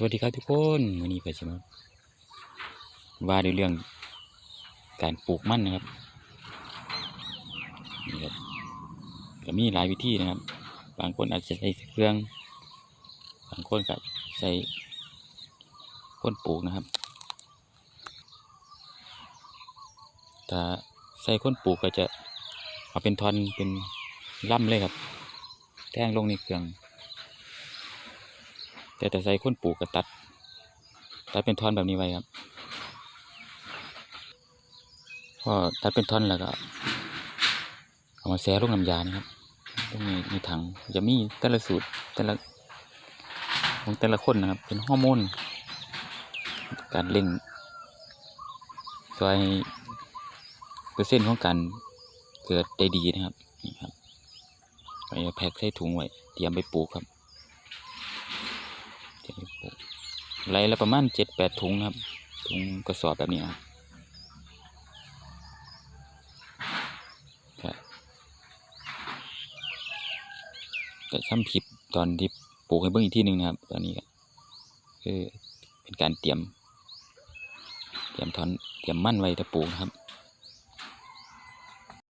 สวัสดีครับทุกคนวันนี้ก็จะมาว่าด้วยเรื่องการปลูกมันนะครับนี่ครับก็มีหลายวิธีนะครับ บางคนอาจจะใช้เครื่อง บางคนก็ใช้คนปลูกนะครับถ้าใส่คนปลูกก็จะเอาเป็นทอนเป็นล่ำเลยครับ แท่งลงในเครื่อง แต่แต่ใส่คนปลูกก็ตัด ตัดเป็นท่อนแบบนี้ไว้ครับพอตัดเป็นท่อนแล้วก็เอามาแช่ลงน้ำยานะครับตรงนี้มีถังจะมีแต่ละสูตรแต่ละของแต่ละคนนะครับ เป็นฮอร์โมน การเล่งช่วยเปอร์เซ็นต์ของการเกิดได้ดีนะครับนี่ครับไปแพ็คใส่ถุงไว้เตรียมไปปลูกครับ จะไปปลูก ไหละประมาณเจ็ดแปดถุงนะครับ ถุงกระสอบแบบนี้นะครับแต่ทำคลิปตอนที่ปลูกให้เบิ่งอีกที่หนึ่งนะครับ ตอนนี้ก็คือเป็นการเตรียม เตรียมถอนเตรียมมั่นไว้ถ้าปลูกนะครับ